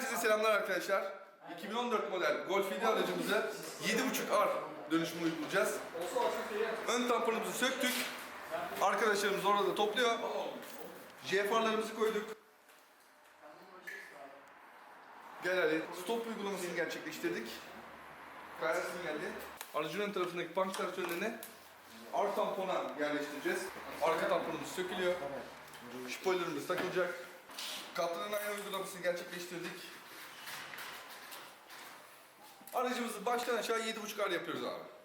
Herkese selamlar arkadaşlar. 2014 model Golf 7 aracımıza 7.5 R dönüşümü uygulayacağız. Ön tamponumuzu söktük. Arkadaşlarımız orada topluyor. JFR'larımızı koyduk. Gel Ali. Stop uygulamasını gerçekleştirdik. Kayar geldi. Aracın ön tarafındaki punch traktörlerine R tampona yerleştireceğiz. Arka tamponumuz sökülüyor. Spoilerımız takılacak. Katlanın ayna uygulamasını gerçekleştirdik. Aracımızı baştan aşağı 7.5 ar yapıyoruz abi.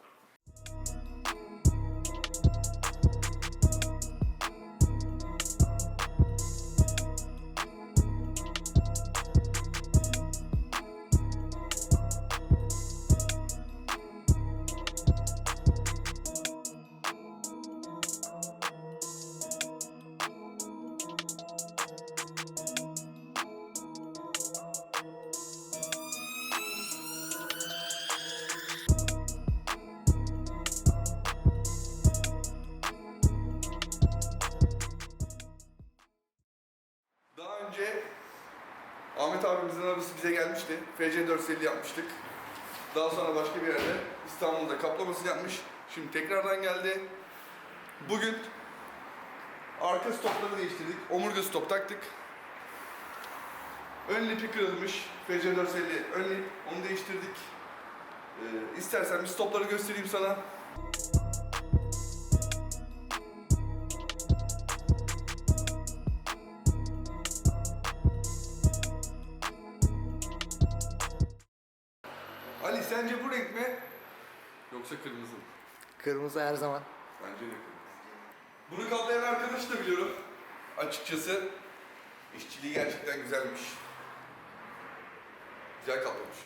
Bize gelmişti. FC 450 yapmıştık. Daha sonra başka bir yerde İstanbul'da kaplamasını yapmış. Şimdi tekrardan geldi. Bugün arka stopları değiştirdik. Omurga stop taktık. Ön lipi kırılmış. FC 450 ön lip. Onu değiştirdik. Ee, istersen bir stopları göstereyim sana. Ali sence bu renk mi? Yoksa kırmızı mı? Kırmızı her zaman. Bence de kırmızı. Bunu kaplayan arkadaşı da biliyorum. Açıkçası işçiliği gerçekten güzelmiş. Güzel kaplamış.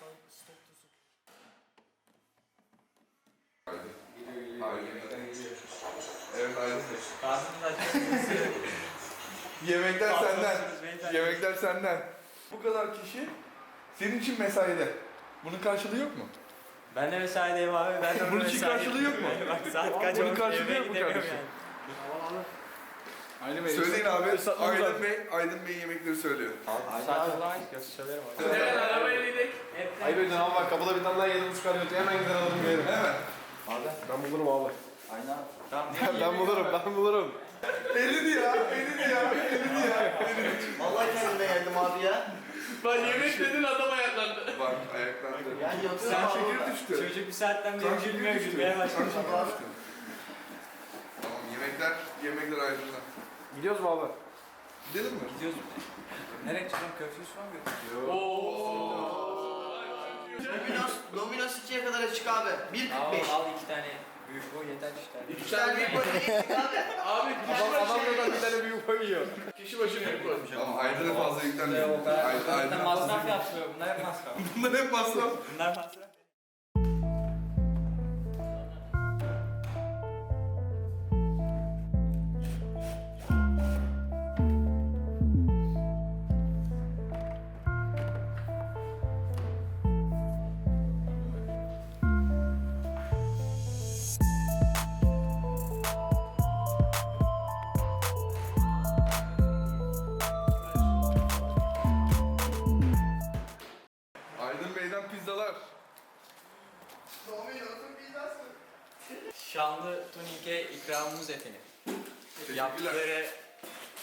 Sok. Aydın. Evet Aydın. Ağzımda Yemekler senden. Yemekler senden. Bu kadar kişi senin için mesaide. Bunun karşılığı yok mu? Ben de mesaideyim abi. Ben de Bunun için mesai karşılığı yok mu? Bak saat kaç Bunun olmuş, karşılığı yemeğe yok mu gidemiyorum kardeşim? yani. Aynı Bey. Söyleyin abi. Aydın. Bey, Aydın Bey yemekleri söylüyor. Saat falan yoksa söylerim abi. Evet arabaya. Hep Hayır Bey dönem var. Kapıda bir tane daha yedim çıkarıyor. Hemen gidelim alalım yiyelim. Hemen. Ben bulurum abi. Tamam. ben bulurum, ben bulurum. Elini ya, elini ya, elini ya. Vallahi kendime geldim abi ya. Lan yemek dedin adam ayaklandı. Bak ayaklandı. Yani yoksa Sen abi- şeker düştü. Çocuk bir saatten beri gülmeye Kan başladı. Yemekler, yemekler ayrıldı. Gidiyoruz mu abi? Gidelim mi? Gidiyoruz. Nereye çıkacağım? Köftesi falan götürüyor. Dominos, Dominos 2'ye kadar açık abi. 1.45. Al, al iki tane büyük boy yeter işte. İki tane büyük boy eksik abi. Abi Adam, adam buradan bir tane büyük koy yiyor. kişi başına bir koymuş. Ama Aydın'a fazla Bunlar yüklenmiyor. Zaten Aydın'a masraf fazla yapmıyor. Bunlar hep masraf. Bunlar hep masraf. Bunlar masraf. Dominos'un pizzası. Şanlı Tunik'e ikramımız efendim. Yaptıkları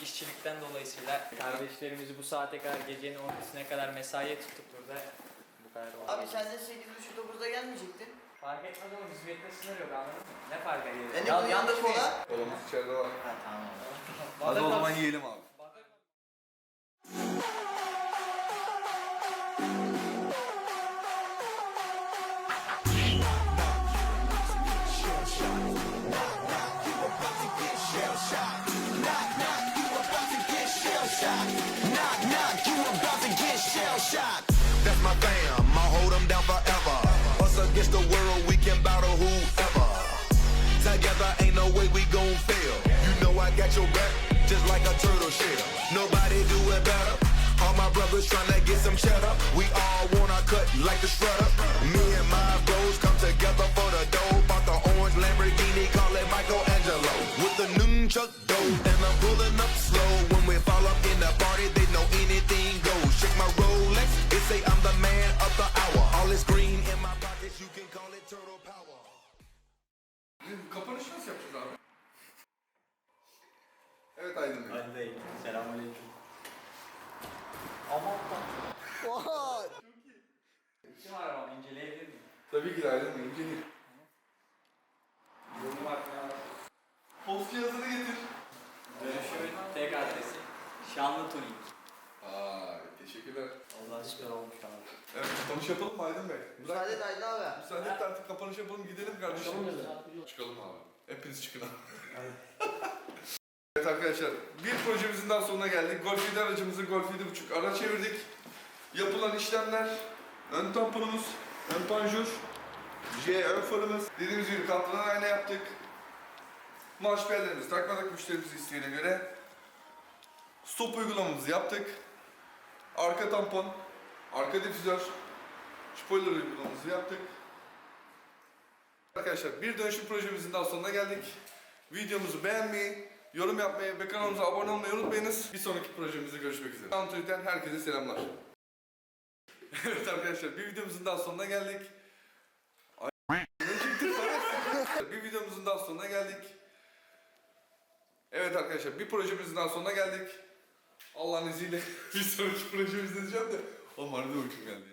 işçilikten dolayısıyla kardeşlerimizi bu saate kadar gecenin 12'sine kadar mesaiye tuttuk burada. Bu kadar oldu. Abi sen de 8.30-9'da gelmeyecektin. Fark etmez ama hizmette sınır yok anladın mı? Ne fark ediyor? E ne bunun yanında kola? Kolamız içeride var. Ha tamam. Hadi o zaman yiyelim abi. Fam. I'll hold them down forever. Us against the world, we can battle whoever. Together, ain't no way we gon' fail. You know I got your back, just like a turtle shell. Nobody do it better. All my brothers tryna get some cheddar. We all wanna cut like the shredder. Kapanış nasıl yapacağız abi? Evet Aydın Bey. Hadi dayı. Selamünaleyküm. Aman Oha. Kim arabam inceleyebilir miyim? Tabii ki de Aydın Bey. İncelir. Aa, teşekkürler. Allah süper olmuş abi. Evet, kapanış yapalım mı Aydın Bey? Müsaade et Aydın abi. Müsaade et artık kapanış yapalım gidelim kardeşim. Çıkalım abi. Hepiniz çıkın abi. evet arkadaşlar, bir projemizin daha sonuna geldik. Golf 7 aracımızı Golf 7.5 ara çevirdik. Yapılan işlemler, ön tamponumuz, ön panjur, J ön farımız, dediğimiz gibi katlanan ayna yaptık. Marş bellerimizi takmadık müşterimiz isteğine göre. Stop uygulamamızı yaptık. Arka tampon, arka difüzör, spoiler uygulamamızı yaptık. Arkadaşlar bir dönüşüm projemizin daha sonuna geldik. Videomuzu beğenmeyi, yorum yapmayı ve kanalımıza abone olmayı unutmayınız. Bir sonraki projemizde görüşmek üzere. Antalya'dan herkese selamlar. evet arkadaşlar bir videomuzun daha sonuna geldik. Bir videomuzun daha sonuna geldik. Evet arkadaşlar bir projemizin daha sonuna geldik. Allah'ın izniyle bir sonraki projemizde diyeceğim de. Oğlum harbiden uykum geldi ya.